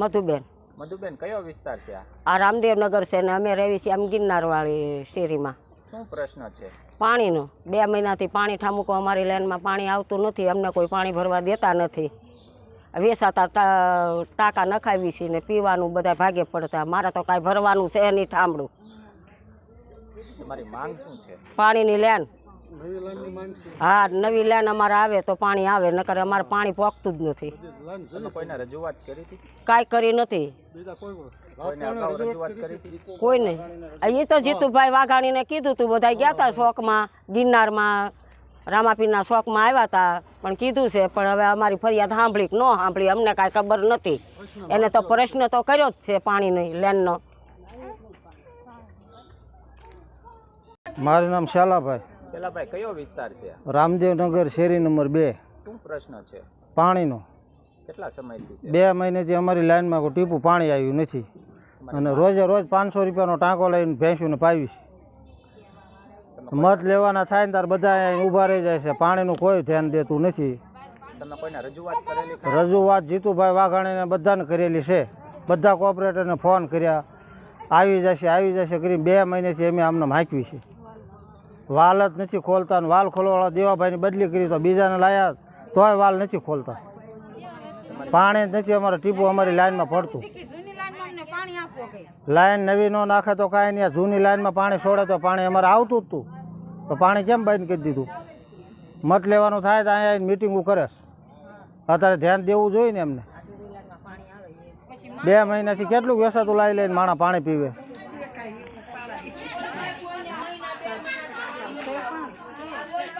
મધુબેન. મધુબેન કયો વિસ્તાર છે આ? રામદેવનગર છે ને અમે રહેવી છીએ આમ ગિરનારવાળી શેરીમાં. શું પ્રશ્ન છે? પાણીનું. બે મહિનાથી પાણી ઠામુકો અમારી લેનમાં પાણી આવતું નથી અમને કોઈ પાણી ભરવા દેતા નથી. વેસાતા ટાંકા નખાવી છે ને પીવાનું બધા ભાગે પડતા. મારે તો કાંઈ ભરવાનું છે નહીં ઠામડું. પાણીની લેન. હા નવી લેન અમારે આવે તો પાણી આવે નકર અમારે પાણી પોકતું જ નથી. કાંઈ કરી નથી. કોઈ નહીં. એ તો જીતુભાઈ વાઘાણીને કીધું તું બધા ગયા હતા શોખમાં ગિરનારમાં રામાપીરના શોખમાં આવ્યા હતા પણ કીધું છે પણ હવે અમારી ફરિયાદ સાંભળી કે ન સાંભળી અમને કાંઈ ખબર નથી. એને તો પ્રશ્ન તો કર્યો જ છે પાણીની લેનનો. મારું નામ શાલાભાઈ શેલાભાઈ કયો વિસ્તાર છે રામદેવનગર શેરી નંબર બે. શું પ્રશ્ન છે? પાણીનો. કેટલા સમયથી છે? બે મહિનેથી અમારી લાઈનમાં કોઈ ટીપું પાણી આવ્યું નથી. અને રોજે રોજ પાંચસો રૂપિયાનો ટાંકો લઈને ભેંસુને પાવી છે મત લેવાના થાય ને ત્યારે બધા ઊભા રહી જાય છે. પાણીનું કોઈ ધ્યાન દેતું નથી. રજૂઆત રજૂઆત જીતુભાઈ વાઘાણીને બધાને કરેલી છે. બધા કોઓપરેટરને ફોન કર્યા. આવી જશે આવી જશે કરી બે મહિનેથી અમે આમને હાંકવી છે. વાલ જ નથી ખોલતા ને વાલ ખોલવાળા દેવાભાઈની બદલી કરી તો બીજાને લાયા તોય વાલ નથી ખોલતા. પાણી જ નથી અમારે, ટીપું અમારી લાઈનમાં પડતું. લાઈન નવી નો નાખે તો કાંઈ નહીં. જૂની લાઈનમાં પાણી છોડે તો પાણી અમારે આવતું જ હતું તો પાણી કેમ બંધ કરી દીધું? મત લેવાનું થાય તો અહીંયા મિટિંગો કરે. અત્યારે ધ્યાન દેવું જોઈએ ને એમને. બે મહિનાથી કેટલું વેસાતું લાવી લઈને માણા પાણી પીવે? Thank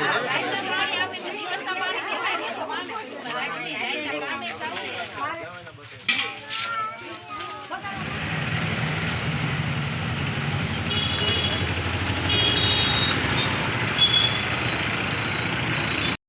you.